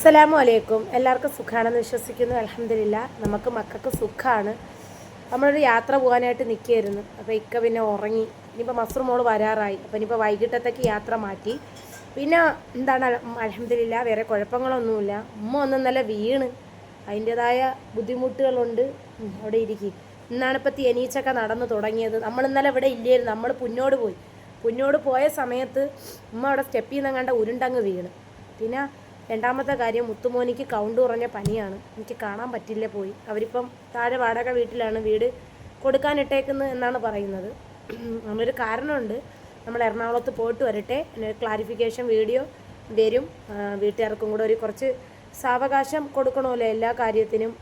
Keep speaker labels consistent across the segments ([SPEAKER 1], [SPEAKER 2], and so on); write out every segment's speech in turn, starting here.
[SPEAKER 1] അസ്സലാമു അലൈക്കും. എല്ലാവർക്കും സുഖമാണെന്ന് വിശ്വസിക്കുന്നു. അലഹമില്ല നമുക്ക് മക്കൾക്ക് സുഖമാണ് നമ്മളൊരു യാത്ര പോകാനായിട്ട് നിൽക്കുകയായിരുന്നു അപ്പോൾ ഇക്ക പിന്നെ ഉറങ്ങി. ഇനിയിപ്പോൾ മസ്റു മോൾ വരാറായി. അപ്പോൾ ഇനിയിപ്പോൾ വൈകിട്ടത്തേക്ക് യാത്ര മാറ്റി. പിന്നെ എന്താണ് അലഹമില്ല വേറെ കുഴപ്പങ്ങളൊന്നുമില്ല. ഉമ്മ ഒന്ന് നല്ല വീണ്. അതിന്റെതായ ബുദ്ധിമുട്ടുകളുണ്ട്. അവിടെ ഇരിക്കും. ഇന്നാണ് ഇപ്പോൾ തേനീച്ചൊക്കെ നടന്നു തുടങ്ങിയത്. നമ്മൾ ഇന്നലെ ഇവിടെ ഇല്ലായിരുന്നു. നമ്മൾ പുന്നോട് പോയി. പുന്നോട് പോയ സമയത്ത് ഉമ്മ അവിടെ സ്റ്റെപ്പിൽ ചെയ്യുന്ന കണ്ട ഉരുണ്ടങ്ങ് വീണ്. പിന്നെ രണ്ടാമത്തെ കാര്യം മുത്തുമോനിക്ക് കൗണ്ട് കുറഞ്ഞ പനിയാണ്. എനിക്ക് കാണാൻ പറ്റില്ല പോയി. അവരിപ്പം താഴെ വാടക വീട്ടിലാണ് വീട് കൊടുക്കാനിട്ടേക്കുന്നത് എന്നാണ് പറയുന്നത്. അങ്ങനൊരു കാരണമുണ്ട്. നമ്മൾ എറണാകുളത്ത് പോയിട്ട് വരട്ടെ. ക്ലാരിഫിക്കേഷൻ വീഡിയോ വരും. വീട്ടുകാർക്കും കൂടെ ഒരു കുറച്ച് സാവകാശം കൊടുക്കണമല്ലോ എല്ലാ കാര്യത്തിനും.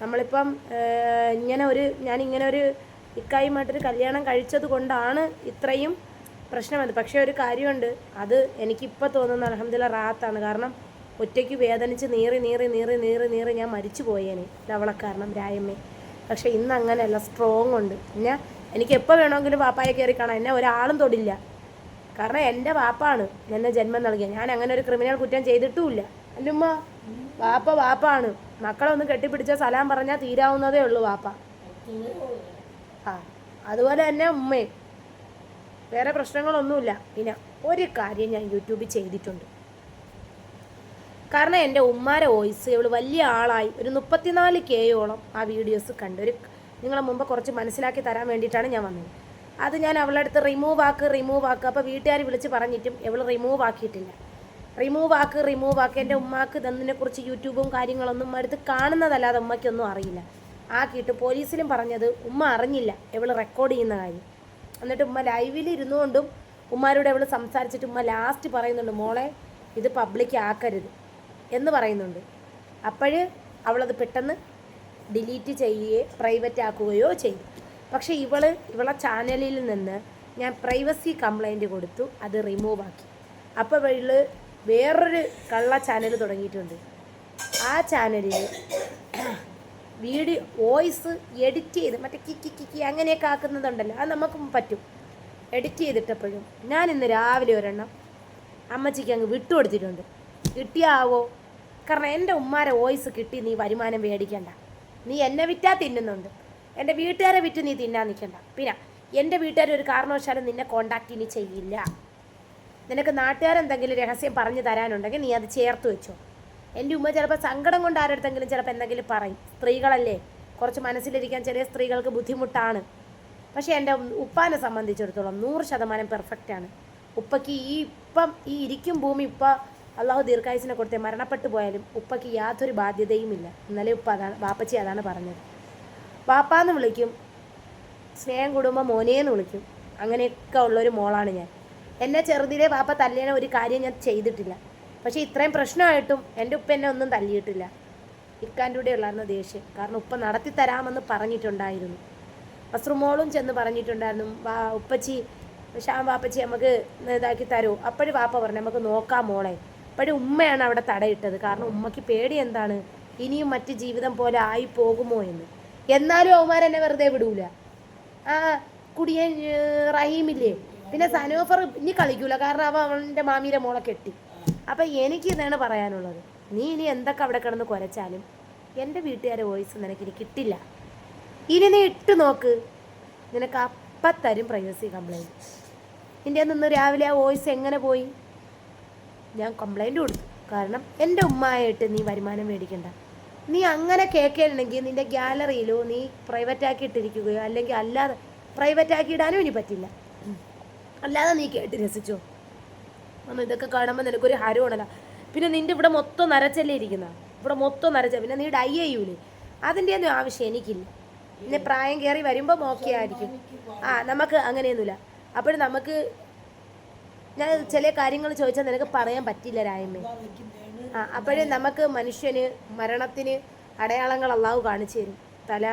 [SPEAKER 1] നമ്മളിപ്പം ഇങ്ങനെ ഒരു ഞാൻ ഇങ്ങനെ ഒരു ഇക്കായുമായിട്ടൊരു കല്യാണം കഴിച്ചത് കൊണ്ടാണ് ഇത്രയും പ്രശ്നമത് പക്ഷേ ഒരു കാര്യമുണ്ട്. അത് എനിക്കിപ്പോൾ തോന്നുന്ന അലഹമ്മദില്ല റാത്താണ്. കാരണം ഒറ്റയ്ക്ക് വേദനിച്ച് നീറി നീറി നീറി നീറി നീറി ഞാൻ മരിച്ചു പോയേനെ ലവളക്കാരണം കാരണം രായമ്മേ. പക്ഷേ ഇന്ന് അങ്ങനെയല്ല സ്ട്രോങ് ഉണ്ട് പിന്നെ എനിക്ക് എപ്പോൾ വേണമെങ്കിലും വാപ്പായെ കയറി കാണാം. എന്നെ ഒരാളും തൊടില്ല. കാരണം എന്റെ വാപ്പാണ് എന്നെ ജന്മം നൽകിയ ഞാൻ അങ്ങനെ ഒരു ക്രിമിനൽ കുറ്റം ചെയ്തിട്ടുമില്ല. അല്ലുമ്മ വാപ്പ വാപ്പാണ്. മക്കളെ ഒന്ന് കെട്ടിപ്പിടിച്ച സലാം പറഞ്ഞാൽ തീരാവുന്നതേ ഉള്ളൂ വാപ്പ. ആ അതുപോലെ തന്നെ ഉമ്മയും. വേറെ പ്രശ്നങ്ങളൊന്നുമില്ല. പിന്നെ ഒരു കാര്യം ഞാൻ യൂട്യൂബിൽ ചെയ്തിട്ടുണ്ട്. കാരണം എന്റെ ഉമ്മാരെ വോയിസ് ഇവൾ വലിയ ആളായി. ഒരു മുപ്പത്തിനാല് കെയോളം ആ വീഡിയോസ് കണ്ട്. ഒരു നിങ്ങളെ മുമ്പ് കുറച്ച് മനസ്സിലാക്കി തരാൻ വേണ്ടിയിട്ടാണ് ഞാൻ വന്നത്. അത് ഞാൻ അവളുടെ അടുത്ത് റിമൂവ് ആക്ക് റിമൂവ് ആക്ക്. അപ്പോൾ വീട്ടുകാർ വിളിച്ച് പറഞ്ഞിട്ടും ഇവൾ റിമൂവ് ആക്കിയിട്ടില്ല. റിമൂവ് ആക്ക് റിമൂവ് ആക്ക്. എന്റെ ഉമ്മാക്ക് ഇതെന്നതിനെക്കുറിച്ച് യൂട്യൂബും കാര്യങ്ങളൊന്നും അടുത്ത് കാണുന്നതല്ലാതെ ഉമ്മയ്ക്കൊന്നും അറിയില്ല. ആക്കിയിട്ട് പോലീസിലും പറഞ്ഞത് ഉമ്മ അറിഞ്ഞില്ല. ഇവൾ റെക്കോർഡ് ചെയ്യുന്ന കാര്യം. എന്നിട്ട് ഉമ്മ ലൈവിൽ ഇരുന്നുകൊണ്ടും ഉമ്മാരോട് അവൾ സംസാരിച്ചിട്ട് ഉമ്മ ലാസ്റ്റ് പറയുന്നുണ്ട് മോളെ ഇത് പബ്ലിക് ആക്കരുത് എന്ന് പറയുന്നുണ്ട്. അപ്പോഴ് അവളത് പെട്ടെന്ന് ഡിലീറ്റ് ചെയ്യുകയോ പ്രൈവറ്റ് ആക്കുകയോ ചെയ്യും പക്ഷേ ഇവൾ ഇവളെ ചാനലിൽ നിന്ന് ഞാൻ പ്രൈവസി കംപ്ലൈന്റ് കൊടുത്തു അത് റിമൂവ് ആക്കി. അപ്പോൾ ഇവൾ വേറൊരു കള്ള ചാനൽ തുടങ്ങിയിട്ടുണ്ട്. ആ ചാനലിൽ വീഡിയോ വോയിസ് എഡിറ്റ് ചെയ്ത് മറ്റേ കിക്കി കിക്കി അങ്ങനെയൊക്കെ ആക്കുന്നതുണ്ടല്ലോ. അത് നമുക്ക് പറ്റും. എഡിറ്റ് ചെയ്തിട്ടപ്പോഴും. ഞാൻ ഇന്ന് രാവിലെ ഒരെണ്ണം അമ്മച്ചിക്ക് അങ്ങ് വിട്ടുകൊടുത്തിട്ടുണ്ട് കിട്ടിയാവോ? കാരണം എന്റെ ഉമ്മാരെ വോയിസ് കിട്ടി നീ വരുമാനം മേടിക്കണ്ട. നീ എന്നെ വിറ്റാ തിന്നുന്നുണ്ട്. എന്റെ വീട്ടുകാരെ വിറ്റ് നീ തിന്നാൻ നിൽക്കണ്ട. പിന്നെ എന്റെ വീട്ടുകാർ ഒരു കാരണവശാലും നിന്നെ കോണ്ടാക്ട് ഇനി ചെയ്യില്ല. നിനക്ക് നാട്ടുകാരെന്തെങ്കിലും രഹസ്യം പറഞ്ഞു തരാനുണ്ടെങ്കിൽ നീ അത് ചേർത്ത് വെച്ചോ. എന്റെ ഉമ്മ ചിലപ്പോൾ സങ്കടം കൊണ്ട് ആരടുത്തെങ്കിലും ചിലപ്പോൾ എന്തെങ്കിലും പറയും. സ്ത്രീകളല്ലേ? കുറച്ച് മനസ്സിലിരിക്കാൻ ചെറിയ സ്ത്രീകൾക്ക് ബുദ്ധിമുട്ടാണ്. പക്ഷേ എന്റെ ഉപ്പാനെ സംബന്ധിച്ചിടത്തോളം നൂറ് ശതമാനം പെർഫെക്റ്റാണ് ഉപ്പയ്ക്ക് ഈ ഇപ്പം ഈ ഇരിക്കും ഭൂമി ഉപ്പ അള്ളാഹു ദീർഘായുസിനെ കൊടുത്തേ മരണപ്പെട്ടു പോയാലും ഉപ്പയ്ക്ക് യാതൊരു ബാധ്യതയുമില്ല. ഇന്നലെ ഉപ്പ അതാണ് വാപ്പച്ചി അതാണ് പറഞ്ഞത്. വാപ്പാന്ന് വിളിക്കും സ്നേഹം കുടുംബം മോനേന്ന് വിളിക്കും. അങ്ങനെയൊക്കെ ഉള്ളൊരു മോളാണ് ഞാൻ. എന്നെ ചെറുതിലെ വാപ്പ തല്ലേനെ ഒരു കാര്യം ഞാൻ ചെയ്തിട്ടില്ല. പക്ഷേ ഇത്രയും പ്രശ്നമായിട്ടും എന്റെ ഉപ്പ എന്നെ ഒന്നും തല്ലിയിട്ടില്ല. ഇക്കാന്റെ കൂടെ ഉള്ളായിരുന്നു ദേഷ്യം. കാരണം ഉപ്പ നടത്തി തരാമെന്ന് പറഞ്ഞിട്ടുണ്ടായിരുന്നു. വസ്ത്രമോളും ചെന്ന് പറഞ്ഞിട്ടുണ്ടായിരുന്നു വാ ഉപ്പച്ചി ശ്യാം വാപ്പച്ചി നമുക്ക് ഇതാക്കി തരൂ. അപ്പോഴും വാപ്പ പറഞ്ഞു നമുക്ക് നോക്കാം മോളെ. അപ്പോഴും ഉമ്മയാണ് അവിടെ തടയിട്ടത്. കാരണം ഉമ്മയ്ക്ക് പേടി എന്താണ്? ഇനിയും മറ്റ് ജീവിതം പോലെ ആയി പോകുമോ എന്ന്. എന്നാലും അവന്മാർ എന്നെ വെറുതെ വിടൂല. ആ കുടിയൻ റഹീമില്ലേ? പിന്നെ സനോഫർ ഇനി കളിക്കൂല. കാരണം അവ അവന്റെ മാമീരെ മോളെ കെട്ടി. അപ്പം എനിക്ക് ഇതാണ് പറയാനുള്ളത്. നീ ഇനി എന്തൊക്കെ അവിടെ കിടന്ന് കുരച്ചാലും എന്റെ വീട്ടുകാരെ വോയിസ് നിനക്ക് ഇനി കിട്ടില്ല. ഇനി നീ ഇട്ട് നോക്ക്. നിനക്ക് അപ്പം തരും പ്രൈവസി കംപ്ലൈന്റ് നിന്റെ നിന്ന് രാവിലെ ആ വോയിസ് എങ്ങനെ പോയി? ഞാൻ കംപ്ലൈന്റ് കൊടുത്തു. കാരണം എന്റെ ഉമ്മായിട്ട് നീ വരുമാനം മേടിക്കണ്ട. നീ അങ്ങനെ കേൾക്കണമെങ്കിൽ നിന്റെ ഗ്യാലറിയിലോ നീ പ്രൈവറ്റ് ആക്കി ഇട്ടിരിക്കുകയോ അല്ലെങ്കിൽ അല്ലാതെ പ്രൈവറ്റ് ആക്കി ഇടാനും ഇനി പറ്റില്ല. അല്ലാതെ നീ കേട്ട് രസിച്ചോ? അന്ന് ഇതൊക്കെ കാണുമ്പോൾ നിനക്കൊരു ഹരമാണല്ലോ. പിന്നെ നിന്റെ ഇവിടെ മൊത്തം നരച്ചല്ലേ ഇരിക്കുന്ന? ഇവിടെ മൊത്തം നരച്ച പിന്നെ നീ ഡൈ ചെയ്യൂലേ? അതിന്റെ ഒന്നും ആവശ്യം എനിക്കില്ല. പിന്നെ പ്രായം കയറി വരുമ്പോൾ ഓക്കെ ആയിരിക്കും ആ നമുക്ക് അങ്ങനെയൊന്നുമില്ല. അപ്പോഴും നമുക്ക് ഞാൻ ചില കാര്യങ്ങൾ ചോദിച്ചാൽ നിനക്ക് പറയാൻ പറ്റില്ല രായമ്മേ. ആ അപ്പോഴും നമുക്ക് മനുഷ്യന് മരണത്തിന് അടയാളങ്ങൾ അള്ളാഹു കാണിച്ചു തരും. തല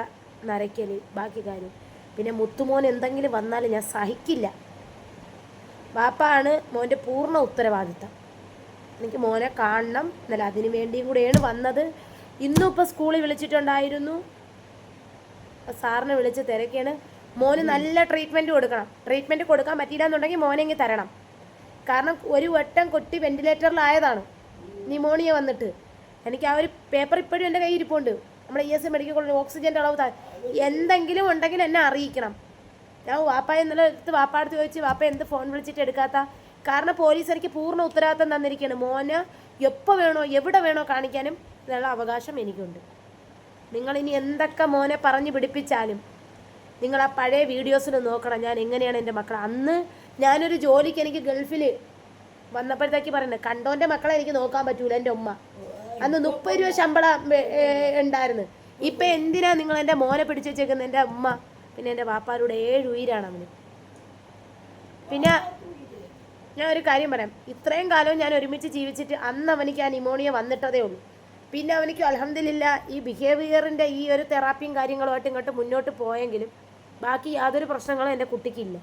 [SPEAKER 1] നരയ്ക്കൽ ബാക്കി കാര്യം. പിന്നെ മുത്തുമോൻ എന്തെങ്കിലും വന്നാൽ ഞാൻ സഹിക്കില്ല. വാപ്പാണ് മോന്റെ പൂർണ ഉത്തരവാദിത്തം. എനിക്ക് മോനെ കാണണം എന്നല്ല അതിനു വേണ്ടിയും കൂടെയാണ് വന്നത്. ഇന്നും ഇപ്പോൾ സ്കൂളിൽ വിളിച്ചിട്ടുണ്ടായിരുന്നു. സാറിനെ വിളിച്ച് തിരക്കാണ് മോന് നല്ല ട്രീറ്റ്മെന്റ് കൊടുക്കണം. ട്രീറ്റ്മെന്റ് കൊടുക്കാൻ പറ്റിയില്ല എന്നുണ്ടെങ്കിൽ മോനെ ഇങ്ങ് തരണം. കാരണം ഒരു വട്ടം കൊട്ടി വെന്റിലേറ്ററിലായതാണ് നിമോണിയ വന്നിട്ട്. എനിക്ക് ആ ഒരു പേപ്പർ ഇപ്പോഴും എന്റെ കയ്യിൽ ഇരിപ്പുണ്ട്. നമ്മുടെ ഇ എസ് മെഡിക്കൽ കോളേജ് ഓക്സിജന്റെ അളവ് എന്തെങ്കിലും ഉണ്ടെങ്കിൽ എന്നെ അറിയിക്കണം. ഞാൻ വാപ്പ ഇന്നലെ എടുത്ത് വാപ്പാടുത്ത് ചോദിച്ച് വാപ്പ എന്ത് ഫോൺ വിളിച്ചിട്ട് എടുക്കാത്ത? കാരണം പോലീസ് എനിക്ക് പൂർണ ഉത്തരവാദിത്തം തന്നിരിക്കുകയാണ് മോന് എപ്പോൾ വേണോ എവിടെ വേണോ കാണിക്കാനും എന്നുള്ള അവകാശം എനിക്കുണ്ട്. നിങ്ങളിനി എന്തൊക്കെ മോനെ പറഞ്ഞ് പിടിപ്പിച്ചാലും നിങ്ങൾ ആ പഴയ വീഡിയോസിൽ നോക്കണം ഞാൻ എങ്ങനെയാണ് എന്റെ മക്കൾ അന്ന് ഞാനൊരു ജോലിക്ക് എനിക്ക് ഗൾഫിൽ വന്നപ്പോഴത്തേക്ക് പറയുന്നത് കണ്ടോന്റെ മക്കളെ എനിക്ക് നോക്കാൻ പറ്റൂല എന്റെ ഉമ്മ. അന്ന് മുപ്പത് രൂപ ശമ്പളം ഉണ്ടായിരുന്നു. ഇപ്പം എന്തിനാണ് നിങ്ങൾ എന്റെ മോനെ പിടിച്ചു വെച്ചേക്കുന്നത് എന്റെ ഉമ്മ? പിന്നെ എന്റെ വാപ്പാരുടെ ഏഴ് ഉയിരാണ് അവന് പിന്നെ ഞാൻ ഒരു കാര്യം പറയാം. ഇത്രയും കാലം ഞാൻ ഒരുമിച്ച് ജീവിച്ചിട്ട് അന്ന് അവനിക്ക് ആ നിമോണിയ വന്നിട്ടതേ ഉള്ളൂ. പിന്നെ അവനിക്ക് അലഹമില്ല ഈ ബിഹേവിയറിന്റെ ഈ ഒരു തെറാപ്പിയും കാര്യങ്ങളുമായിട്ട് ഇങ്ങോട്ട് മുന്നോട്ട് പോയെങ്കിലും ബാക്കി യാതൊരു പ്രശ്നങ്ങളും എന്റെ കുട്ടിക്കില്ല.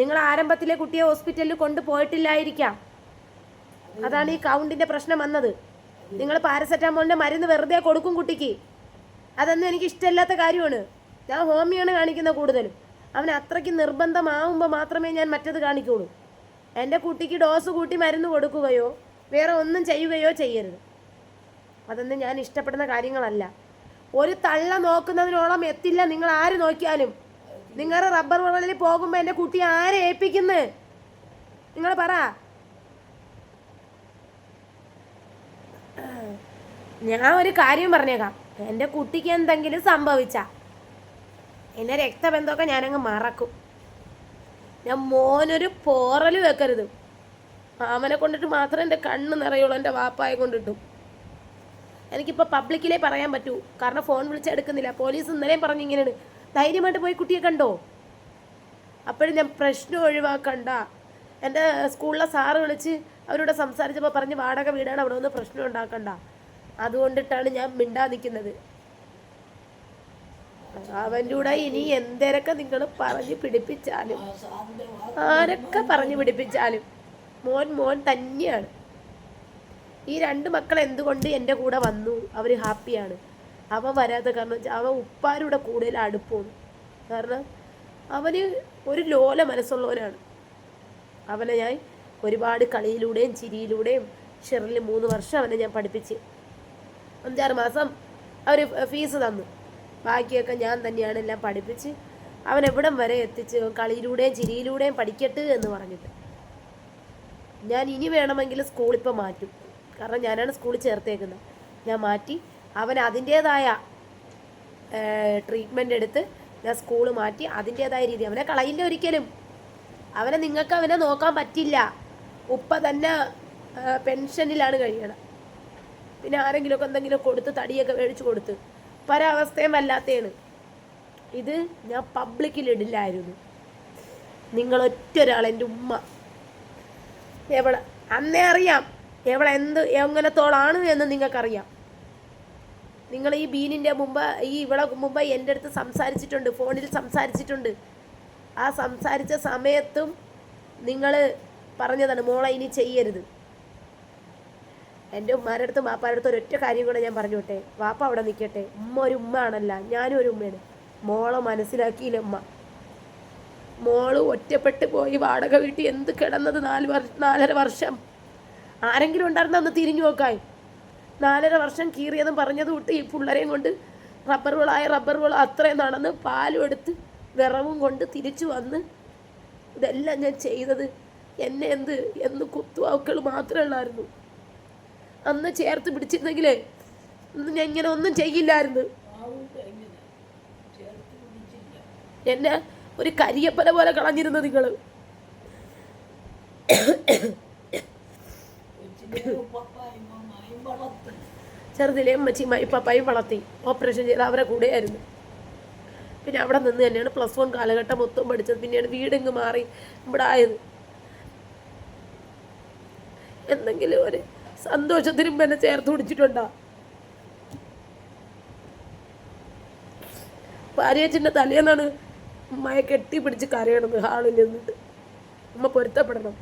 [SPEAKER 1] നിങ്ങൾ ആരംഭത്തിലെ കുട്ടിയെ ഹോസ്പിറ്റലിൽ കൊണ്ടുപോയിട്ടില്ലായിരിക്കാം. അതാണ് ഈ കൗണ്ടിന്റെ പ്രശ്നം വന്നത്. നിങ്ങൾ പാരസെറ്റാമോളിന്റെ മരുന്ന് വെറുതെ കൊടുക്കും കുട്ടിക്ക്. അതൊന്നും എനിക്ക് ഇഷ്ടമില്ലാത്ത കാര്യമാണ്. ഞാൻ ഹോമിയാണ് കാണിക്കുന്നത് കൂടുതലും. അവൻ അത്രയ്ക്ക് നിർബന്ധമാവുമ്പോൾ മാത്രമേ ഞാൻ മറ്റത് കാണിക്കുള്ളൂ. എന്റെ കുട്ടിക്ക് ഡോസ് കൂട്ടി മരുന്ന് കൊടുക്കുകയോ വേറെ ഒന്നും ചെയ്യുകയോ ചെയ്യരുത്. അതൊന്നും ഞാൻ ഇഷ്ടപ്പെടുന്ന കാര്യങ്ങളല്ല. ഒരു തള്ള നോക്കുന്നതിനോളം എത്തില്ല നിങ്ങൾ ആര് നോക്കിയാലും. നിങ്ങളുടെ റബ്ബർ വളലിൽ പോകുമ്പോൾ എന്റെ കുട്ടി ആരെ ഏൽപ്പിക്കുന്നത് നിങ്ങൾ പറ. ഞാൻ ഒരു കാര്യം പറഞ്ഞേക്കാം. എന്റെ കുട്ടിക്ക് എന്തെങ്കിലും സംഭവിച്ച എന്നെ രക്തബന്ധമൊക്കെ ഞാനങ്ങ് മറക്കും. ഞാൻ മോനൊരു പോറൽ വെക്കരുത്. മാമനെ കൊണ്ടിട്ട് മാത്രം എന്റെ കണ്ണ് നിറയുള്ളൂ എന്റെ വാപ്പായെ കൊണ്ടിട്ടും. എനിക്കിപ്പോൾ പബ്ലിക്കിലേ പറയാൻ പറ്റൂ. കാരണം ഫോൺ വിളിച്ചെടുക്കുന്നില്ല പോലീസ് ഇന്നലെയും പറഞ്ഞു ഇങ്ങനെയാണ്. ധൈര്യമായിട്ട് പോയി കുട്ടിയെ കണ്ടോ? അപ്പോഴും ഞാൻ പ്രശ്നം ഒഴിവാക്കണ്ട. എന്റെ സ്കൂളിലെ സാറ് വിളിച്ച് അവരോട് സംസാരിച്ചപ്പോൾ പറഞ്ഞ് വാടക വീടാണ് അവിടെ ഒന്ന് പ്രശ്നം ഉണ്ടാക്കണ്ട. അതുകൊണ്ടിട്ടാണ് ഞാൻ മിണ്ടാ നിൽക്കുന്നത് അവന്റെ ഇനി എന്തരൊക്കെ നിങ്ങൾ പറഞ്ഞ് പിടിപ്പിച്ചാലും? ആരൊക്കെ പറഞ്ഞു പിടിപ്പിച്ചാലും? മോൻ മോൻ തന്നെയാണ്. ഈ രണ്ട് മക്കൾ എന്തുകൊണ്ട് എന്റെ കൂടെ വന്നു? അവർ ഹാപ്പിയാണ്. അവൻ വരാത്ത കാരണം അവൻ ഉപ്പാരുടെ കൂടുതൽ അടുപ്പമാണ് കാരണം അവന് ഒരു ലോല മനസ്സുള്ളവനാണ്. അവനെ ഞാൻ ഒരുപാട് കളിയിലൂടെയും ചിരിയിലൂടെയും ഷെറിൽ മൂന്ന് വർഷം അവനെ ഞാൻ പഠിപ്പിച്ച്. അഞ്ചാറ് മാസം അവർ ഫീസ് തന്നു. ബാക്കിയൊക്കെ ഞാൻ തന്നെയാണ് എല്ലാം പഠിപ്പിച്ച് അവൻ എവിടം വരെ എത്തിച്ച് കളിയിലൂടെയും ചിരിയിലൂടെയും പഠിക്കട്ടെ എന്ന് പറഞ്ഞിട്ട്. ഞാൻ ഇനി വേണമെങ്കിൽ സ്കൂളിപ്പോൾ മാറ്റും. കാരണം ഞാനാണ് സ്കൂളിൽ ചേർത്തേക്കുന്നത്. ഞാൻ മാറ്റി അവൻ അതിന്റേതായ ട്രീറ്റ്മെന്റ് എടുത്ത് ഞാൻ സ്കൂൾ മാറ്റി അതിന്റേതായ രീതി. അവനെ കളയില്ല ഒരിക്കലും. അവനെ നിങ്ങൾക്ക് അവനെ നോക്കാൻ പറ്റില്ല. ഉപ്പ തന്നെ പെൻഷനിലാണ് കഴിയണം. പിന്നെ ആരെങ്കിലുമൊക്കെ എന്തെങ്കിലും കൊടുത്ത് തടിയൊക്കെ മേടിച്ച് കൊടുത്ത് പല അവസ്ഥയും വല്ലാത്തതാണ് ഇത് ഞാൻ പബ്ലിക്കിലിടില്ലായിരുന്നു നിങ്ങൾ ഒറ്റ എന്റെ ഉമ്മ. എവിടെ അന്നേ അറിയാം എവിടെ എന്ത് എങ്ങനത്തോളാണ് എന്ന് നിങ്ങൾക്കറിയാം. നിങ്ങൾ ഈ ബീനിന്റെ മുമ്പ് ഈ ഇവളെ മുമ്പ് എന്റെ അടുത്ത് സംസാരിച്ചിട്ടുണ്ട് ഫോണിൽ സംസാരിച്ചിട്ടുണ്ട്. ആ സംസാരിച്ച സമയത്തും നിങ്ങൾ പറഞ്ഞതാണ് മോളെ ഇനി ചെയ്യരുത്. എന്റെ ഉമ്മാരുടെ അടുത്തും വാപ്പാരുടെ അടുത്തും ഒരൊറ്റ കാര്യം കൂടെ ഞാൻ പറഞ്ഞു വിട്ടെ. വാപ്പ അവിടെ നിൽക്കട്ടെ ഉമ്മ ഒരു ഉമ്മ ആണല്ല ഞാനും ഒരു ഉമ്മയാണ്. മോളെ മനസ്സിലാക്കിയില്ല ഉമ്മ? മോൾ ഒറ്റപ്പെട്ട് പോയി വാടക വീട്ടിൽ എന്ത് കിടന്നത് നാല് വർഷം നാലര വർഷം? ആരെങ്കിലും ഉണ്ടായിരുന്ന ഒന്ന് തിരിഞ്ഞു നോക്കായി. നാലര വർഷം കീറിയതും പറഞ്ഞതും വിട്ട് ഈ പിള്ളേരെയും കൊണ്ട് റബ്ബറുകളായ റബ്ബറുകൾ അത്രയും നടന്ന് പാലും എടുത്ത് വിറവും കൊണ്ട് തിരിച്ചു വന്ന് ഇതെല്ലാം ഞാൻ ചെയ്തത്. എന്നെ എന്ത് എന്ന് കുത്തുവാക്കുകൾ മാത്രമേ ഉള്ളായിരുന്നു. അന്ന് ചേർത്ത് പിടിച്ചിരുന്നെങ്കിലേ ഞാൻ ഇങ്ങനെ ഒന്നും ചെയ്യില്ലായിരുന്നു. എന്നെ ഒരു കരിയപ്പല പോലെ കളഞ്ഞിരുന്നു നിങ്ങൾ ചെറുതിലെ അമ്മച്ചിയുമായി പപ്പായും വളർത്തി. ഓപ്പറേഷൻ ചെയ്ത് അവരെ കൂടെയായിരുന്നു. പിന്നെ അവിടെ നിന്ന് തന്നെയാണ് പ്ലസ് വൺ കാലഘട്ടം മൊത്തം പഠിച്ചത്. പിന്നെയാണ് വീടിങ്ങ് മാറി. ഇവിടെ ആയത് എന്തെങ്കിലും ഒരു സന്തോഷത്തിനും എന്നെ ചേർത്ത് പിടിച്ചിട്ടുണ്ടോ? ഭാര്യച്ചന്റെ തലേന്നാണ് ഉമ്മയെ കെട്ടി പിടിച്ച് കരയണത് ഹാളിൽ നിന്നിട്ട്. ഉമ്മ പൊരുത്തപ്പെടണം.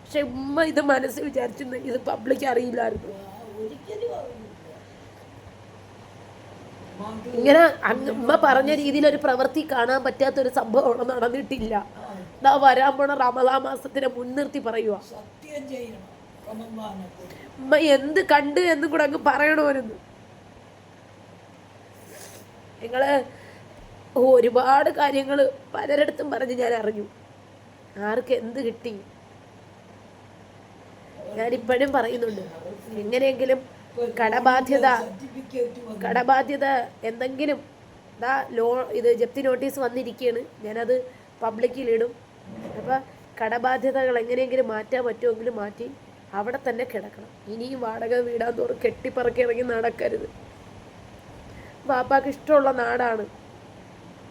[SPEAKER 1] പക്ഷെ ഉമ്മ ഇത് മനസ്സിൽ വിചാരിച്ചിരുന്നു ഇത് പബ്ലിക് അറിയില്ലായിരുന്നു. ഇങ്ങനെ ഉമ്മ പറഞ്ഞ രീതിയിൽ ഒരു പ്രവൃത്തി കാണാൻ പറ്റാത്ത ഒരു സംഭവം നടന്നിട്ടില്ല. ഇതാ വരാൻ പോണ റമദാ മാസത്തിനെ മുൻനിർത്തി പറയുക
[SPEAKER 2] സത്യം ചെയ്യണം.
[SPEAKER 1] ഉമ്മ എന്ത് കണ്ട് എന്നും കൂടെ അങ്ങ് പറയണമായിരുന്നു നിങ്ങൾ ഒരുപാട് കാര്യങ്ങൾ പലരിടത്തും പറഞ്ഞ് ഞാൻ അറിഞ്ഞു. ആർക്ക് എന്ത് കിട്ടി? ഞാനിപ്പോഴും പറയുന്നുണ്ട്. എങ്ങനെയെങ്കിലും കടബാധ്യത കടബാധ്യത എന്തെങ്കിലും ഇതാ ലോ ഇത് ജപ്തി നോട്ടീസ് വന്നിരിക്കുകയാണ് ഞാനത് പബ്ലിക്കിലിടും അപ്പം കടബാധ്യതകൾ എങ്ങനെയെങ്കിലും മാറ്റാൻ പറ്റുമെങ്കിലും മാറ്റി. അവിടെ തന്നെ കിടക്കണം. ഇനിയും വാടക വീടാൻ തോറും കെട്ടിപ്പറക്കി ഇറങ്ങി നടക്കരുത്. ബാപ്പാക്ക് ഇഷ്ടമുള്ള നാടാണ്.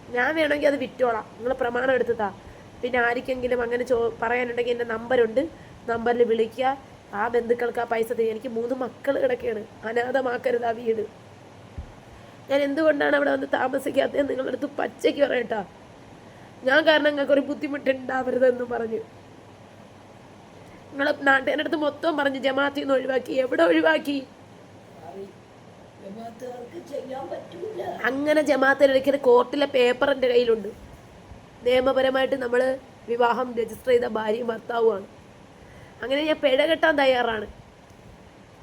[SPEAKER 1] ഞാൻ വേണമെങ്കിൽ അത് വിറ്റോളാം. നിങ്ങൾ പ്രമാണം എടുത്തതാ. പിന്നെ ആർക്കെങ്കിലും അങ്ങനെ ചോ പറയാനുണ്ടെങ്കിൽ എന്റെ നമ്പരുണ്ട്. നമ്പറിൽ വിളിക്കുക. ആ ബന്ധുക്കൾക്ക് ആ പൈസ തരും. എനിക്ക് മൂന്ന് മക്കൾ കിടക്കുകയാണ് അനാഥമാക്കരുത് ആ വീട്. ഞാൻ എന്തുകൊണ്ടാണ് അവിടെ വന്ന് താമസിക്കാത്തത്? നിങ്ങളുടെ അടുത്ത് പച്ചയ്ക്ക് പറയട്ടാ. ഞാൻ കാരണം നിങ്ങൾക്ക് ഒരു ബുദ്ധിമുട്ടുണ്ടാവരുതെന്ന് പറഞ്ഞു. നിങ്ങൾ നാട്ടുകാരുടെ അടുത്ത് മൊത്തം പറഞ്ഞ് ജമാഅത്തിൽ നിന്ന് ഒഴിവാക്കി. എവിടെ ഒഴിവാക്കി? അങ്ങനെ ജമാഅത്തിൽ ഇടയ്ക്കിടെ കോർട്ടിലെ പേപ്പർ എന്റെ കയ്യിലുണ്ട്. നിയമപരമായിട്ട് നമ്മൾ വിവാഹം രജിസ്റ്റർ ചെയ്ത ഭാര്യയും ഭർത്താവുമാണ്. അങ്ങനെ ഞാൻ പിഴ കെട്ടാൻ തയ്യാറാണ്.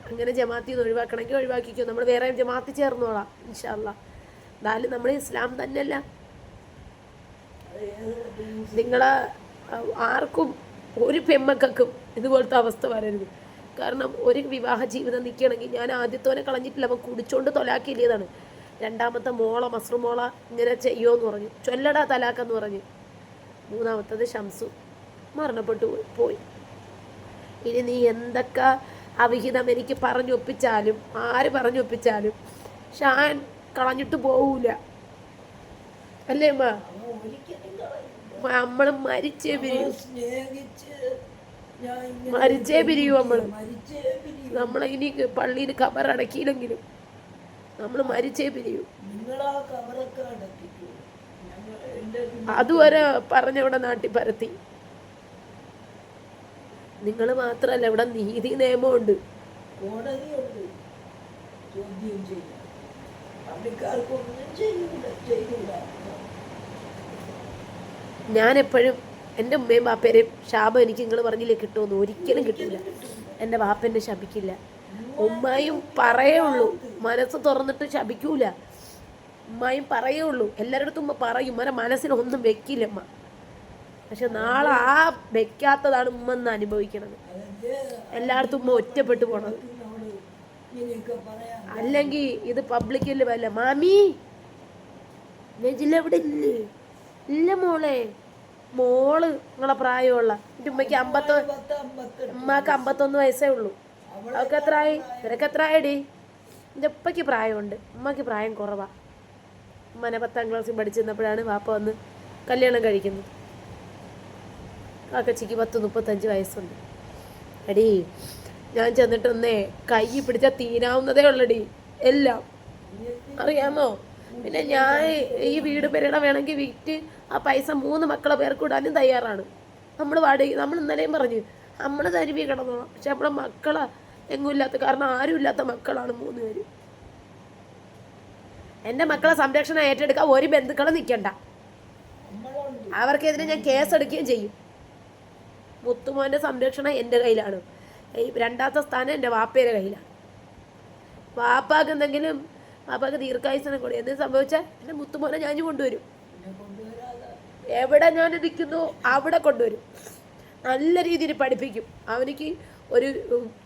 [SPEAKER 1] അങ്ങനെ ജമാഅത്തിൽ നിന്ന് ഒഴിവാക്കണമെങ്കിൽ ഒഴിവാക്കിക്കോ. നമ്മൾ വേറെ ജമാഅത്തിൽ ചേർന്നോളാം ഇൻഷാല്ല എന്നാലും നമ്മൾ ഇസ്ലാം തന്നെയല്ല. നിങ്ങളെ ആർക്കും ഒരു പെമ്മക്കും ഇതുപോലത്തെ അവസ്ഥ വരരുത്. കാരണം ഒരു വിവാഹ ജീവിതം നിൽക്കുകയാണെങ്കിൽ ഞാൻ ആദ്യത്തോനെ കളഞ്ഞിട്ടില്ല അവൻ കുടിച്ചോണ്ട് തൊലാക്കിയില്ലേതാണ്. രണ്ടാമത്തെ മോള മസ്റുമോള ഇങ്ങനെ ചെയ്യുമെന്ന് പറഞ്ഞു. ചൊല്ലടാ തലാക്കെന്ന് പറഞ്ഞു. മൂന്നാമത്തത് ഷംസു മരണപ്പെട്ടു പോയി. പോയി ഇനി നീ എന്തൊക്കെ അവിഹിതം എനിക്ക് പറഞ്ഞൊപ്പിച്ചാലും ആര് പറഞ്ഞൊപ്പിച്ചാലും ഷാൻ കളഞ്ഞിട്ട് പോവൂല. അല്ലേ അമ്മ നമ്മൾ മരിച്ചേ പിരിയൂ മരിച്ചേ പിരിയൂ നമ്മൾ നമ്മളെ. ഇനി പള്ളിയിൽ കബറടക്കിയില്ലെങ്കിലും നമ്മൾ മരിച്ചേ പിരിയൂ. അതുവരെ പറഞ്ഞവിടെ നാട്ടിൽ പരത്തി നിങ്ങൾ മാത്രല്ല ഇവിടെ നീതി നിയമമുണ്ട്. ഞാൻ എപ്പോഴും എന്റെ ഉമ്മയും ബാപ്പേരെയും ശാപം എനിക്ക് നിങ്ങൾ പറഞ്ഞില്ലേ കിട്ടുമെന്ന് ഒരിക്കലും കിട്ടില്ല എന്റെ ബാപ്പന്റെ ശപിക്കില്ല. ഉമ്മയും പറയേ ഉള്ളൂ മനസ്സ് തുറന്നിട്ട് ശപിക്കൂല. ഉമ്മയും പറയേ ഉള്ളൂ എല്ലാവരുടെ ഉമ്മ പറയും. ഉമ്മരെ മനസ്സിനൊന്നും വെക്കില്ല ഉമ്മ. പക്ഷെ നാളെ ആ വെക്കാത്തതാണ് ഉമ്മ എന്ന് അനുഭവിക്കണത്. എല്ലായിടത്തും ഉമ്മ ഒറ്റപ്പെട്ടു പോണത്. അല്ലെങ്കിൽ ഇത് പബ്ലിക്കിൽ വല്ല മാമി നെജിലെവിടെ ഇല്ലേ ഇല്ല മോളെ. മോൾ നിങ്ങളെ പ്രായമുള്ള. എന്റെ ഉമ്മയ്ക്ക് അമ്പത്തൊ
[SPEAKER 2] പത്ത്
[SPEAKER 1] ഉമ്മക്ക് അമ്പത്തൊന്ന് വയസ്സേ ഉള്ളൂ. അവൾക്ക് ഇവരൊക്കെ എത്ര ആയിടി എന്റെ ഉപ്പയ്ക്ക് പ്രായമുണ്ട്. ഉമ്മക്ക് പ്രായം കുറവാ. ഉമ്മനെ പത്താം ക്ലാസ്സിൽ പഠിച്ചിരുന്നപ്പോഴാണ് വാപ്പ വന്ന് കല്യാണം കഴിക്കുന്നത്. കാക്കച്ചിക്ക് പത്ത് മുപ്പത്തഞ്ച് വയസ്സുണ്ട്. എടി ഞാൻ ചെന്നിട്ടൊന്നേ കൈ പിടിച്ചാൽ തീരാവുന്നതേ ഉള്ളടി. എല്ലാം. അറിയാമോ? പിന്നെ ഞാൻ ഈ വീട് പെരട വേണമെങ്കിൽ വിറ്റ് ആ പൈസ മൂന്ന് മക്കളെ പേർക്ക് ഇടാനും തയ്യാറാണ്. നമ്മൾ വാടക നമ്മൾ ഇന്നലെയും പറഞ്ഞു നമ്മൾ തരുവി കിടന്നോ പക്ഷെ നമ്മുടെ മക്കളെ എങ്ങും ഇല്ലാത്ത കാരണം ആരും ഇല്ലാത്ത മക്കളാണ് മൂന്ന് പേര്. എന്റെ മക്കളെ സംരക്ഷണം ഏറ്റെടുക്കാൻ ഒരു ബന്ധുക്കളെ നിൽക്കണ്ട. അവർക്കെതിരെ ഞാൻ കേസെടുക്കുകയും ചെയ്യും. മുത്തുമോന്റെ സംരക്ഷണം എന്റെ കയ്യിലാണ്. രണ്ടാമത്തെ സ്ഥാനം എന്റെ വാപ്പയുടെ കയ്യിലാണ്. വാപ്പാക്ക് എന്തെങ്കിലും വാപ്പാക്ക് ദീർഘായുസനം കൂടി. എന്ത് സംഭവിച്ചാൽ എന്റെ മുത്തുമോനെ ഞാൻ കൊണ്ടുവരും. എവിടെ ഞാൻ നിൽക്കുന്നു അവിടെ കൊണ്ടുവരും. നല്ല രീതിയിൽ പഠിപ്പിക്കും. അവനിക്ക് ഒരു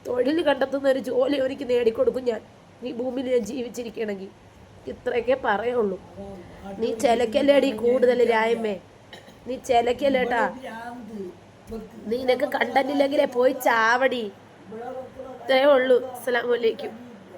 [SPEAKER 1] തൊഴിൽ കണ്ടെത്തുന്ന ഒരു ജോലി അവനിക്ക് നേടിക്കൊടുക്കും ഞാൻ. ഈ ഭൂമിയിൽ ഞാൻ ജീവിച്ചിരിക്കണമെങ്കിൽ. ഇത്രയൊക്കെ പറയുള്ളൂ. നീ ചിലക്കല്ലേടി കൂടുതൽ രായ്മേ? നീ ചിലക്കല്ലേട്ടാ നീ നിനക്ക് കണ്ടന്റില്ലെങ്കിലേ പോയി ചാവടി. ഇത്രേ ഉള്ളൂ. അസ്സലാമു അലൈക്കും.